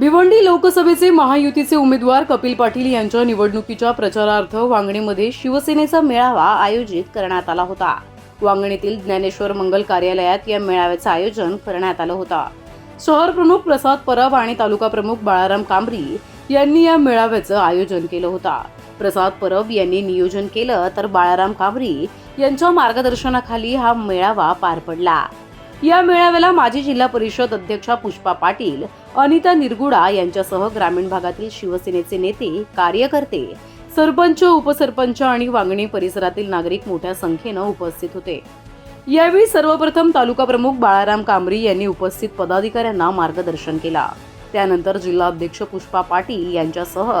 भिवंडी लोकसभेचे महायुतीचे उमेदवार कपिल पाटील यांच्या निवडणुकीच्या प्रचारार्थ वांगणीमध्ये शिवसेनेचा मेळावा आयोजित करण्यात आला होता. वांगणीतील ज्ञानेश्वर मंगल कार्यालयात या मेळाव्याचं आयोजन करण्यात आलं होतं. शहर प्रमुख प्रसाद परब आणि तालुका प्रमुख बाळाराम कांबरी यांनी या मेळाव्याचं आयोजन केलं होतं. प्रसाद परब यांनी नियोजन केलं तर बाळाराम कांबरी यांच्या मार्गदर्शनाखाली हा मेळावा पार पडला. या मेळाव्याला माजी जिल्हा परिषद अध्यक्षा पुष्पा पाटील अनिता निरगुडा यांच्यासह ग्रामीण भागातील शिवसेनेचे नेते कार्यकर्ते सरपंच उपसरपंच आणि वांगणी परिसरातील नागरिक मोठ्या संख्येनं उपस्थित होते. यावेळी सर्वप्रथम तालुका प्रमुख बाळाराम कांबरी यांनी उपस्थित पदाधिकाऱ्यांना मार्गदर्शन केला. त्यानंतर जिल्हा अध्यक्ष पुष्पा पाटील यांच्यासह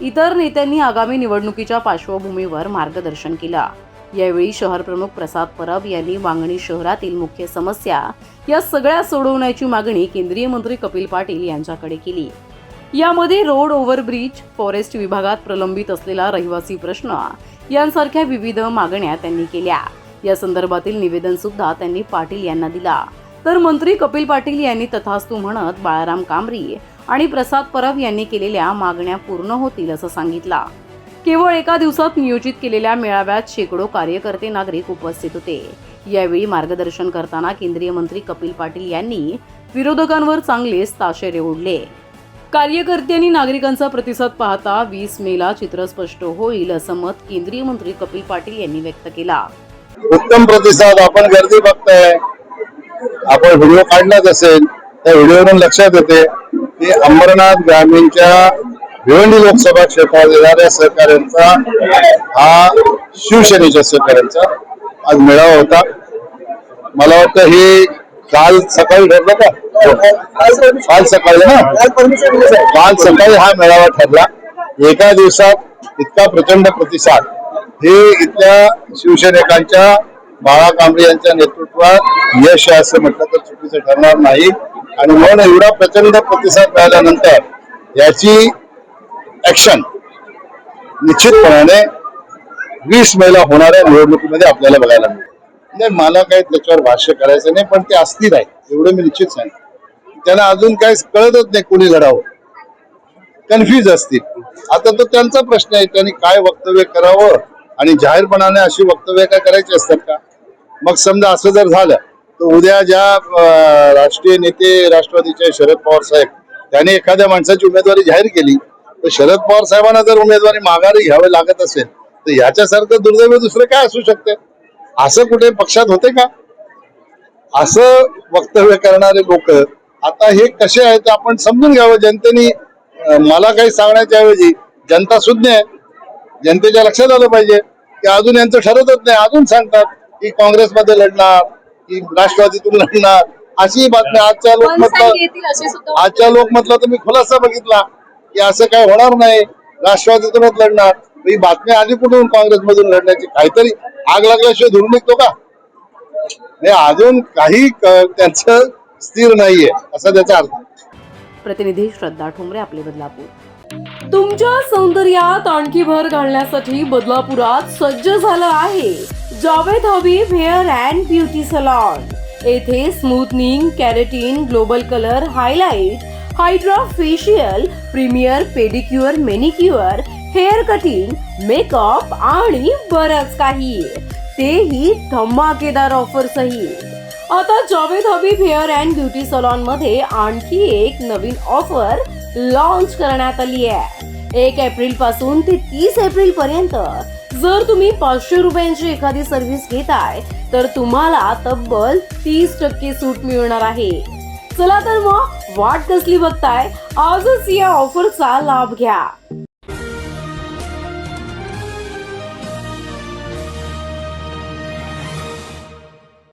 इतर नेत्यांनी आगामी निवडणुकीच्या पार्श्वभूमीवर मार्गदर्शन केलं. यावेळी शहर प्रमुख प्रसाद परब यांनी वांगणी शहरातील मुख्य समस्या या सगळ्या सोडवण्याची मागणी केंद्रीय मंत्री कपिल पाटील यांच्याकडे केली. यामध्ये रोड ओव्हरब्रिज फॉरेस्ट विभागात प्रलंबित असलेला रहिवासी प्रश्न यांसारख्या विविध मागण्या त्यांनी केल्या. या संदर्भातील निवेदन सुद्धा त्यांनी पाटील यांना दिला. तर मंत्री कपिल पाटील यांनी तथास्तू म्हणत बाळाराम कांबरी आणि प्रसाद परब यांनी केलेल्या मागण्या पूर्ण होतील असं सांगितलं. केवळ एका दिवसात नियोजित केलेल्या मेळाव्यात शेकडो कार्यकर्ते नागरिक उपस्थित होते. यावेळी मार्गदर्शन करताना केंद्रीय मंत्री कपिल पाटील यांनी विरोधकांवर चांगलेच ताशेरे ओढले. कार्यकर्त्यांनी नागरिकांचा प्रतिसाद पाहता वीस मेला चित्र स्पष्ट होईल असं मत केंद्रीय मंत्री कपिल पाटील यांनी व्यक्त केला. उत्तम प्रतिसाद आपण गर्दी बघताय. आपण व्हिडिओ काढलाच असेल त्या व्हिडिओवरून लक्षात येते की अंबरनाथ ग्रामीणच्या भिवंडी लोकसभा क्षेत्रात येणाऱ्या सहकाऱ्यांचा हा शिवसेनेच्या सहकाऱ्यांचा आज मेळावा होता. मला वाटतं हे काल सकाळी ठरलं का? काल सकाळी ना? काल सकाळी हा मेळावा ठरला. एका दिवसात इतका प्रचंड प्रतिसाद. हे इथल्या शिवसैनिकांच्या बाळा कांबळे यांच्या नेतृत्वात यश आहे असं म्हटलं तर चुकीचं ठरणार नाही. आणि म्हणून एवढा प्रचंड प्रतिसाद मिळाल्यानंतर याची ऍक्शन निश्चितपणाने वीस मेला होणाऱ्या निवडणुकीमध्ये आपल्याला बघायला मिळेल. नाही मला काही त्याच्यावर भाष्य करायचं नाही पण ते असतील आहे. एवढं मी निश्चित सांगेन. त्यांना अजून काही कळतच नाही कोणी लढावं. कन्फ्यूज असतील. आता तो त्यांचा प्रश्न आहे त्यांनी काय वक्तव्य करावं आणि जाहीरपणाने अशी वक्तव्य काय करायची असतात का? मग समजा असं जर झालं तर उद्या ज्या राष्ट्रीय नेते राष्ट्रवादीचे शरद पवार साहेब त्यांनी एखाद्या माणसाची उमेदवारी जाहीर केली तर शरद पवार साहेबांना जर उमेदवारी माघारी घ्यावी लागत असेल तर ह्याच्यासारखं दुर्दैव दुसरं काय असू शकते? असं कुठे पक्षात होते का? असं वक्तव्य करणारे लोक आता हे कसे आहेत ते आपण समजून घ्यावं. जनतेने मला काही सांगण्याच्या ऐवजी जनता सुज्ञ आहे. जनतेच्या लक्षात आलं पाहिजे की अजून यांचं ठरतच नाही. अजून सांगतात की काँग्रेसमध्ये लढणार की राष्ट्रवादीतून लढणार. अशी बातमी आजच्या लोकमतला आजच्या लोकमतला तुम्ही खुलासा बघितला. की असं काय होणार नाही. राष्ट्रवादीतूनच लढणार. ही बातमी आली कुठून काँग्रेसमधून लढण्याची? काहीतरी आग लागल्याशिवाय धुरून निघतो का? नाही अजून काही त्यांचं स्थिर नाहीये असा त्याचा अर्थ. प्रतिनिधी श्रद्धा ठोंबरे आपले बदलापूर. तुमच्या सौंदर्यात आणखी भर घालण्यासाठी बदलापुरात सज्ज झालं आहे Jawed Habib hair and beauty salon. येथे smoothening keratin global colour highlight hydra facial premier pedicure manicure hair cutting makeup आणि बरंच काही. तेही धमाकेदार ऑफर सही आता Jawed Habib hair and beauty सलॉनमध्ये आणखी एक नवीन ऑफर लॉन्च करण्यात आली आहे. एक एप्रिलपासून ते तीस एप्रिल पर्यंत जर तुम्ही पाचशे रुपयांची एखादी सर्व्हिस घेताय तर तुम्हाला तब्बल तीस टक्के सूट मिळणार आहे. चला तर मग वाट कसली बघताय? आजच या ऑफरचा लाभ घ्या.